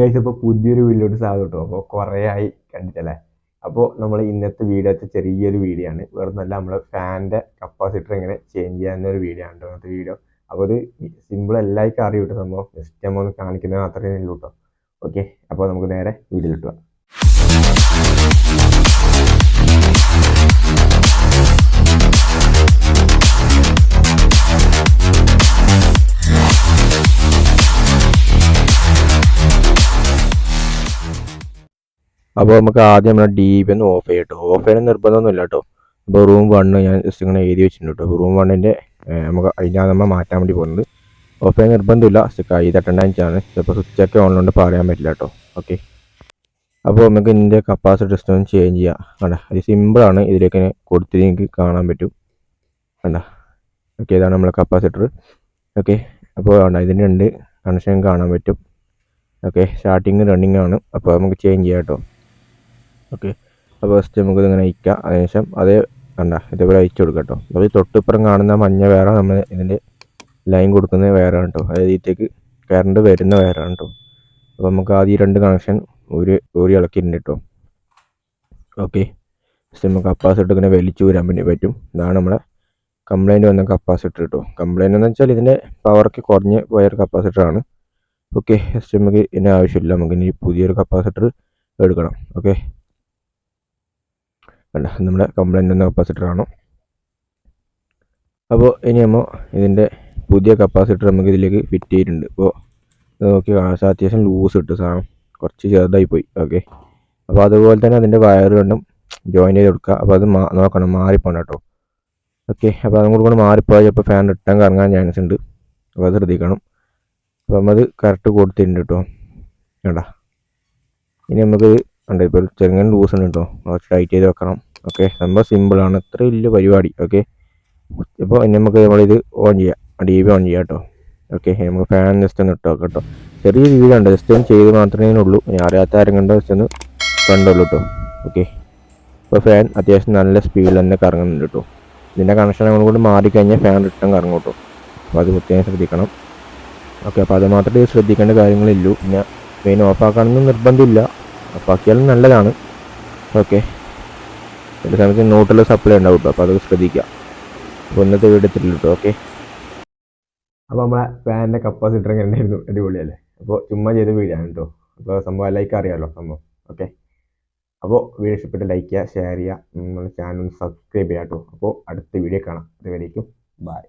Guys അപ്പോൾ പുതിയൊരു വീഡിയോട്ട് സാധനം കേട്ടോ അപ്പോൾ കുറേ ആയി കണ്ടിട്ടല്ലേ? അപ്പോൾ നമ്മൾ ഇന്നത്തെ വീഡിയോ വെച്ച ചെറിയൊരു വീഡിയോ ആണ്. വേറെ നല്ല നമ്മൾ ഫാനിന്റെ കപ്പാസിറ്റർ എങ്ങനെ ചേഞ്ച് ചെയ്യാവുന്ന ഒരു വീഡിയോ ആണ് ഇന്നത്തെ വീഡിയോ അപ്പോൾ ഇത് സിമ്പിൾ എല്ലാവർക്കും അറിയും കേട്ടോ സംഭവം. ജസ്റ്റ് നമ്മൾ ഒന്ന് കാണിക്കുന്നത് മാത്രമേ ഉള്ളൂ കേട്ടോ ഓക്കെ അപ്പോൾ നമുക്ക് നേരെ വീഡിയോ പോകാം അപ്പോൾ നമുക്ക് ആദ്യം നമ്മുടെ ഡി പി ഒന്ന് ഓഫ് ചെയ്യട്ടോ ഓഫ് ചെയ്യണം നിർബന്ധമൊന്നുമില്ല കേട്ടോ അപ്പോൾ റൂം വണ്ണ് ഞാൻ ജസ്റ്റ് ഇങ്ങനെ എഴുതി വെച്ചിട്ടുണ്ട് കേട്ടോ റൂം വണ്ണിന്റെ നമുക്ക് അതിനാണ് നമ്മൾ മാറ്റാൻ വേണ്ടി പോകുന്നത്. ഓഫ് ചെയ്യാൻ നിർബന്ധമില്ല. കൈ തട്ടേണ്ട അഞ്ചാണ് ചിലപ്പോൾ സ്വിച്ചൊക്കെ ഓൺലൈനിൽ പറയാൻ പറ്റില്ല കേട്ടോ ഓക്കെ അപ്പോൾ നമുക്ക് ഇതിന്റെ കപ്പാസിറ്റി ഡിസ്റ്റൻസ് ഒന്ന് ചേഞ്ച് ചെയ്യാം. കണ്ട? അത് സിമ്പിളാണ് ഇതിലേക്ക് കൊടുത്തിട്ട് നിങ്ങൾക്ക് കാണാൻ പറ്റും. കണ്ട? ഓക്കെ ഇതാണ് നമ്മളെ കപ്പാസിറ്റർ ഓക്കെ അപ്പോൾ വേണ്ട ഇതിന്റെ രണ്ട് കണക്ഷൻ കാണാൻ പറ്റും. ഓക്കെ സ്റ്റാർട്ടിങ് റണ്ണിങ് ആണ്. അപ്പോൾ നമുക്ക് ചേഞ്ച് ചെയ്യാം കേട്ടോ ഓക്കെ. അപ്പോൾ ഫസ്റ്റ് നമുക്കിത് ഇങ്ങനെ അയക്കാം അതിനുശേഷം അതേ കണ്ട ഇതേപോലെ അയച്ചു കൊടുക്കാം കേട്ടോ അപ്പോൾ ഈ തൊട്ടിപ്പുറം കാണുന്ന മഞ്ഞ വേറെ നമ്മൾ ഇതിന്റെ ലൈൻ കൊടുക്കുന്നത് വേറെ കേട്ടോ അതായത് ഇതിലേക്ക് കറണ്ട് വരുന്ന വേറെ കേട്ടോ അപ്പോൾ നമുക്ക് ആദ്യം രണ്ട് കണക്ഷൻ ഒരു ഒരു ഇളക്കിയിട്ടുണ്ട് കേട്ടോ ഓക്കെ. ഫസ്റ്റ് നമുക്ക് കപ്പാസിറ്റർ ഇങ്ങനെ വലിച്ചു വരാൻ വേണ്ടി പറ്റും. ഇതാണ് നമ്മുടെ കംപ്ലൈന്റ് വന്ന കപ്പാസിറ്റർ കേട്ടോ കംപ്ലൈന്റ് എന്ന് വെച്ചാൽ ഇതിന്റെ പവറൊക്കെ കുറഞ്ഞ് പോയൊരു കപ്പാസിറ്റർ ആണ്. ഓക്കെ. ഫസ്റ്റ് നമുക്ക് ഇതിന്റെ ആവശ്യമില്ല. നമുക്ക് ഇനി പുതിയൊരു കപ്പാസിറ്റർ എടുക്കണം. ഓക്കെ. അല്ല നമ്മുടെ കംപ്ലൈന്റ് എന്ന കപ്പാസിറ്റർ ആണ്? അപ്പോൾ ഇനി നമ്മൾ ഇതിന്റെ പുതിയ കപ്പാസിറ്റർ നമുക്ക് ഇതിലേക്ക് ഫിറ്റ് ചെയ്തിട്ടുണ്ട്. ഇപ്പോൾ നോക്കി അത്യാവശ്യം ലൂസ് ഇട്ട് സാധനം. കുറച്ച് ചെറുതായി പോയി. ഓക്കെ അപ്പോൾ അതുപോലെ തന്നെ അതിന്റെ വയർ കണ്ടും ജോയിൻ ചെയ്ത് കൊടുക്കുക അപ്പോൾ അത് നോക്കണം. മാറിപ്പോണം കേട്ടോ. ഓക്കെ അപ്പോൾ അതും കൂടെ മാറിപ്പോയാൽ അപ്പോൾ ഫാൻ റിട്ടേൺ കറങ്ങാൻ ചാൻസ് ഉണ്ട്. അപ്പോൾ അത് ശ്രദ്ധിക്കണം. അപ്പോൾ നമ്മളത് കറക്റ്റ് കൊടുത്തിട്ടുണ്ട് കേട്ടോ. വേണ്ട ഇനി നമുക്ക് ഉണ്ട് ഇപ്പോൾ ചെറുങ്ങൻ ലൂസ് ഉണ്ട് കേട്ടോ കുറച്ച് ടൈറ്റ് ചെയ്ത് വെക്കണം. ഓക്കെ സംഭവം സിമ്പിളാണ് ഇത്ര വലിയ പരിപാടി. ഓക്കെ ഇപ്പോൾ ഇനി നമുക്ക് നമ്മളിത് ഓൺ ചെയ്യാം. ഡി ഓൺ ചെയ്യാം കേട്ടോ ഓക്കെ നമുക്ക് ഫാൻ ജസ്റ്റ് ഒന്ന് ഇട്ടോ കേട്ടോ ചെറിയ രീതിയിലുണ്ട് ജസ്റ്റ് ഒന്ന് ചെയ്ത് മാത്രമേ ഉള്ളൂ. അറിയാത്ത ആരും കണ്ടോ? ജസ്റ്റ് ഒന്ന് കണ്ടുള്ളൂ കേട്ടോ ഓക്കെ ഇപ്പോൾ ഫാൻ അത്യാവശ്യം നല്ല സ്പീഡിൽ തന്നെ കറങ്ങുന്നുണ്ട് കേട്ടോ ഇതിന്റെ കണക്ഷൻ നമ്മൾ കൂടി മാറിക്കഴിഞ്ഞാൽ ഫാൻ റിട്ടേൺ കറങ്ങും കേട്ടോ അപ്പോൾ അത് പ്രത്യേകം ശ്രദ്ധിക്കണം. ഓക്കെ അപ്പോൾ അത് മാത്രമേ ശ്രദ്ധിക്കേണ്ട കാര്യങ്ങളില്ലൂ. പിന്നെ മെയിൻ ഓഫാക്കാനൊന്നും നിർബന്ധമില്ല. ഓഫാക്കിയാലും നല്ലതാണ്. ഓക്കെ ചില സമയത്ത് നോട്ടുള്ള സപ്ലൈ ഉണ്ടാവും കേട്ടോ. അപ്പോൾ അത് ശ്രദ്ധിക്കുക. അപ്പോൾ ഇന്നത്തെ വീഡിയോ കേട്ടോ. ഓക്കെ അപ്പോൾ നമ്മളെ ഫാനിന്റെ കപ്പാസിറ്റർ എങ്ങനെ ഉണ്ടായിരുന്നു അടിപൊളിയല്ലേ? അപ്പോൾ ചുമ്മാ ചെയ്ത ആണ് കേട്ടോ അപ്പോൾ സംഭവം ലൈക്ക് അറിയാമല്ലോ സംഭവം. ഓക്കെ അപ്പോൾ വീഡിയോ ഇഷ്ടപ്പെട്ട് ലൈക്ക് ചെയ്യുക ഷെയർ ചെയ്യുക. നമ്മുടെ ചാനൽ സബ്സ്ക്രൈബ് ചെയ്യാം കേട്ടോ അപ്പോൾ അടുത്ത വീഡിയോ കാണാം. അതുവരേക്കും. ബൈ